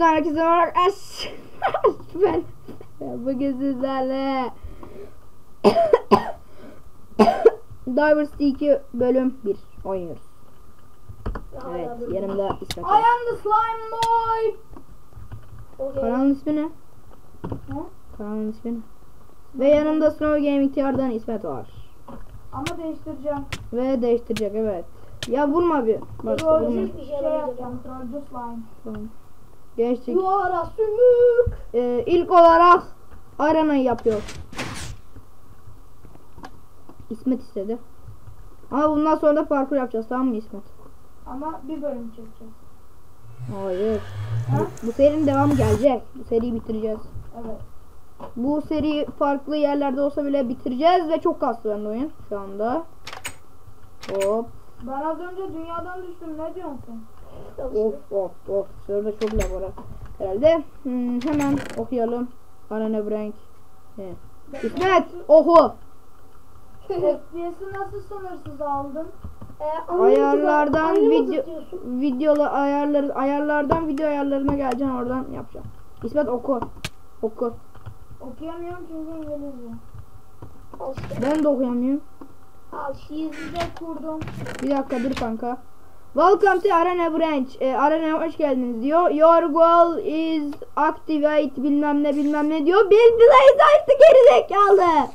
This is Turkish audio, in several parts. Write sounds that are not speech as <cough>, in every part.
YouTube'dan herkese olarak es. <laughs> ben bugün sizlerle <coughs> Diversity 2 bölüm 1 oynuyoruz. Evet yanımda İsmet I am the slime boy. Okay. Kanalın ismi ne? Ha? Kanalın ismi ne? Ve yanımda Snow Gaming TR'dan İsmet var. Ama değiştireceğim. Ve değiştirecek evet. Ya vurma bir. Bak. Trollcü bir şey yapacağım. Trollcü slime. Tamam. Geçtik. Duvara sümük. Ee, ilk olarak arenayı yapıyor. İsmet istedi. Ama bundan sonra da parkur yapacağız tamam mı İsmet? Ama bir bölüm çekeceğiz. Hayır. Ha? Bu, bu serinin devamı gelecek. Bu seriyi bitireceğiz. Evet. Bu seri farklı yerlerde olsa bile bitireceğiz ve çok bende oyun şu anda. Hop. Ben az önce dünyadan düştüm. Ne diyorsun sen? Of of of. Şurada çok lag var herhalde. Hmm, hemen okuyalım. Arena Brank. He. İsmet oku. FPS'i nasıl sınırsız aldın? Ayarlardan video videolu ayarları ayarlardan video ayarlarına geleceğim oradan yapacağım. İsmet oku. Oku. Okuyamıyorum çünkü İngilizce. Ben de okuyamıyorum. Al şiizi de kurdum. Bir dakika dur kanka. Welcome to Arena Branch. E, Arena'ya hoş geldiniz diyor. Your goal is activate bilmem ne bilmem ne diyor. Bil Blaze açtı geri zekalı.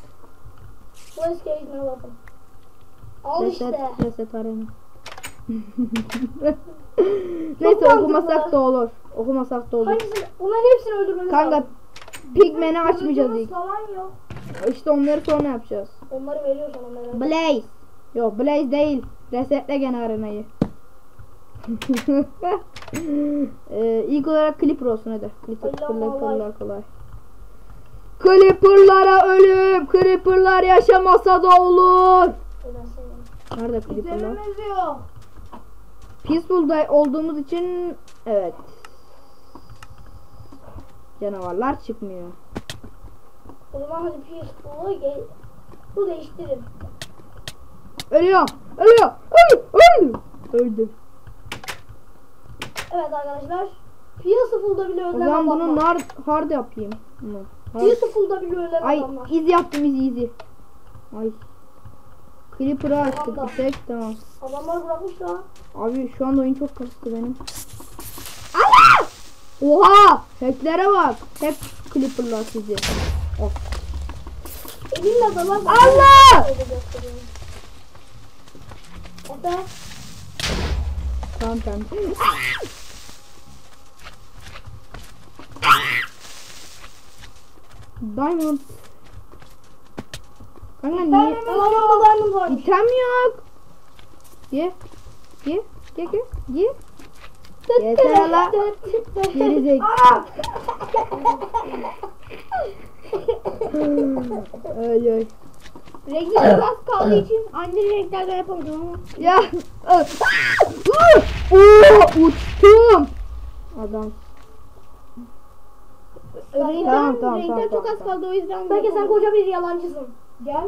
Polis keyfine bakın. Al Reset, işte. reset Arena. <laughs> Neyse okumasak da olur. Okumasak da olur. Hangisini? Bunların hepsini öldürmemiz Kanka lazım. pigmeni açmayacağız ilk. falan yok. İşte onları sonra yapacağız. Onları veriyor sana merak etme. Blaze. Yok Blaze değil. Resetle gene arenayı. Ee, ilk olarak Clipper olsun hadi. Clipper, Clipper'lar kolay. Clipper'lara ölüm. Clipper'lar yaşamasa da olur. Nerede Clipper'lar? Peaceful'da olduğumuz için evet. Canavarlar çıkmıyor. O zaman hadi PS4'u gel. Bu değiştirin. Ölüyor. Ölüyor. Öldü. Öldü. Öldü. Evet arkadaşlar. PS4'da bile ölen adam bunu var. hard, hard yapayım. PS4'da bile ölen Ay adam var. iz yaptım iz izi. Ay. Clipper'ı açtık bir tek tamam. Adamlar bırakmış da. Abi şu anda oyun çok kastı benim. Allah! Oha! Hacklere bak. Hep Clipper'lar sizi. Oh. Elinle dalan. Allah! Efe. Tamam tamam. Diamond. Kanka niye? Adamlarda diamond varmış. İtem yok. Ye. Ye. Ye ye. Ye. Yeter la. Geri zek. Öyle öyle. Renkli az kaldığı için aynı renklerden yapamadım ama. Ya. <laughs> Uçtum. Adam. Renkler, Tamam, tamam, renkler tamam, çok az tamam. kaldı o yüzden. Belki sen koca bir yalancısın. Gel.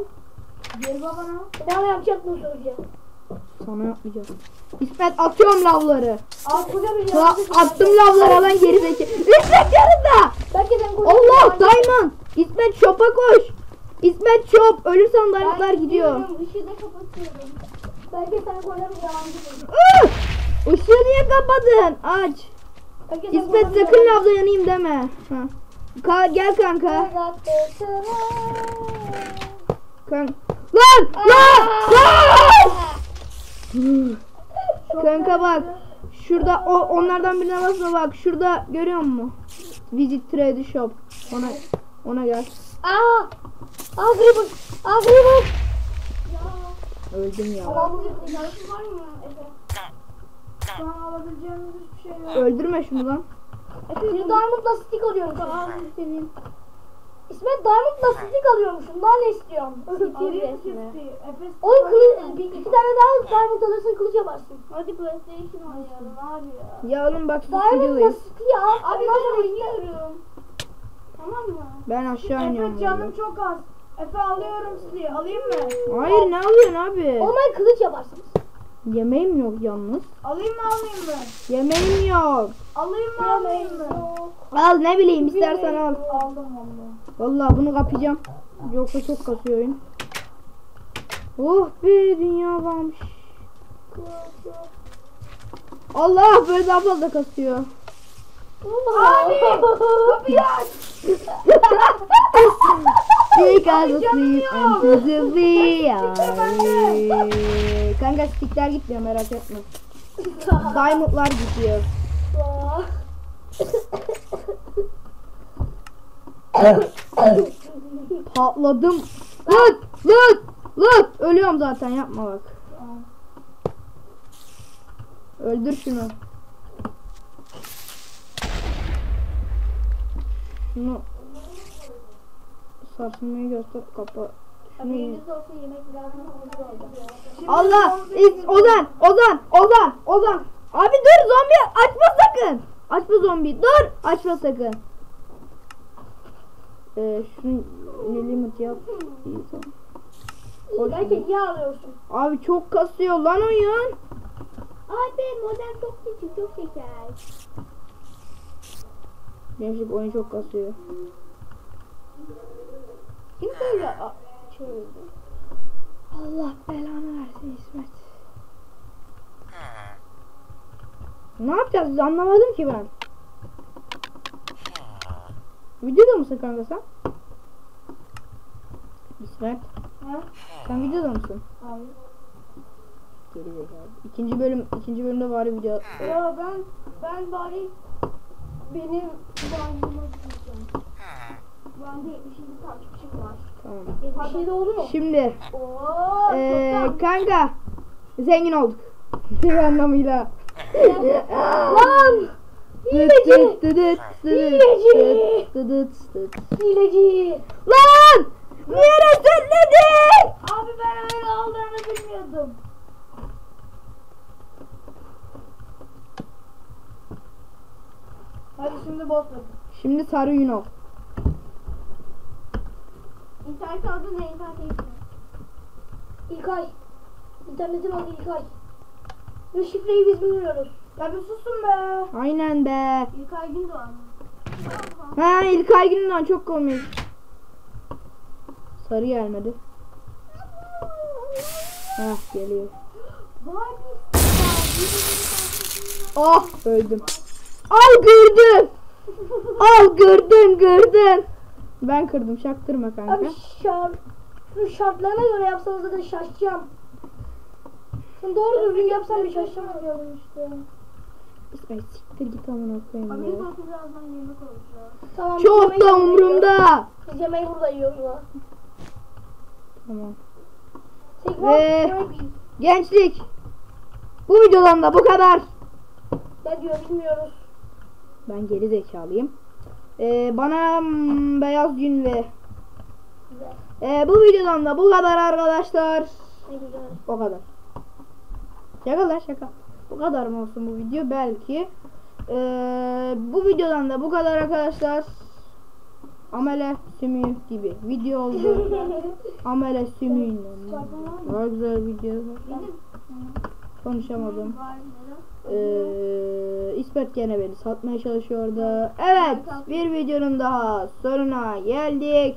Gel babana. Bana yapacak mı söyleyeceğim? Sana yapmayacağım. İsmet atıyorum lavları. Al koca bir Ya, yalancısın. attım lavları lan geri zeki. İsmet yanında. Belki sen koca Allah bir yalancısın. diamond. İsmet şopa koş. İsmet şop. Ölürsen diamondlar Ben gidiyor. gidiyorum, Işığı da kapatıyorum. Belki sen koca bir yalancısın. Işığı niye kapadın? Aç. Belki İsmet sakın lavda yanayım deme. Ha. Ka gel kanka. Kan lan lan lan. Kanka bak. Şurada o onlardan birine basma bak. Şurada görüyor musun? Visit Trade Shop. Ona ona gel. Aa! Aa Gribber! Aa Gribber! Öldüm ya. Bir şey yok. Öldürme şunu lan. Efe bir diamondla stick alıyormuş. Aa senin. İsmet diamondla stick alıyormuşum. Daha ne. Efes Oğlum kılıç, bir, iki tane daha diamond alırsın kılıç yaparsın. Hadi PlayStation oynayalım abi ya. Ya oğlum bak videodayız. stick al. Abi ben oynuyorum. Tamam mı? Ben aşağı iniyorum. Efe canım çok az. Efe alıyorum sizi. Alayım mı? Hayır ne alıyorsun abi? Olmaya kılıç yaparsınız. Yemeğim yok yalnız. Alayım mı alayım mı? Yemeğim yok. Alayım mı alayım mı? Al ne bileyim istersen al. Aldım valla. Vallahi bunu kapayacağım. Yoksa çok kasıyor oyun. Oh be dünya varmış. Allah böyle daha fazla kasıyor. Abi kapıyı aç. Because of Kanka stickler gitmiyor merak etme. Diamondlar gidiyor. Patladım. Lut lut lut. Ölüyorum zaten yapma bak. Öldür şunu. Şunu sarsılmayı göster kapa. Şunu Haberiniz olsun yemek birazdan hazır oldu. Allah! İz- Ozan! Ozan! Ozan! Ozan! Abi dur zombi açma sakın. Açma zombi. Dur. Açma sakın. Ee, şunu ne limit yap. İyi, tamam. Belki hediye alıyorsun. Abi çok kasıyor lan oyun. Abi model çok küçük çok şeker. Gençlik oyun çok kasıyor. Kim böyle a- çığırdı? Allah belanı versin İsmet. Ne yapacağız anlamadım ki ben. Videoda mısın kanka sen? İsmet. Ha? Sen videoda mısın? Abi. Geri zekalı. İkinci bölüm, ikinci bölümde bari video. Ya ben ben bari benim bandıma gideceğim. Bende 77 takipçim var. Tamam. 77 oldu mu? Şimdi Oo, toplam. kanka zengin olduk. <laughs> Bir anlamıyla. Lan! Hileci! Hileci! Hileci! Lan! Niye resetledin? Abi ben öyle aldığını bilmiyordum. Hadi şimdi sarı Yuno. İnternet adı ne? İnternet ismi. İlkay. İnternetin adı İlkay. Ve şifreyi biz bilmiyoruz. Ya bir susun be. Aynen be. İlkay Gündoğan. Ha İlkay Gündoğan çok komik. Sarı gelmedi. Hah geliyor. Ah öldüm. Al gördün. Al gördün gördün. Ben kırdım şaktırma kanka. Abi şart. Şu şartlarına göre yapsanız zaten şaşacağım. Sen doğru düzgün yapsan bir şaşırmıyorum işte. İsmail siktir git amına koyayım Abi biz birazdan yemek olacak. Tamam. Çok yemeği da umurumda. Biz yemeği burada yiyoruz ha. Tamam. Ve-. Gençlik. Bu videodan da bu kadar. Ne diyor bilmiyoruz. Ben geri zekalıyım. Ee, bana mm, beyaz gün ve. Ee, bu videodan da bu kadar arkadaşlar. O kadar. Şaka lan şaka. Bu kadar mı olsun bu video? Belki. Ee, bu videodan da bu kadar arkadaşlar. Amele sümüğü gibi video oldu. <laughs> Amele sümüğüyle. Daha güzel video. Konuşamadım. Ee, İsmet gene beni satmaya çalışıyordu. Evet bir videonun daha sonuna geldik.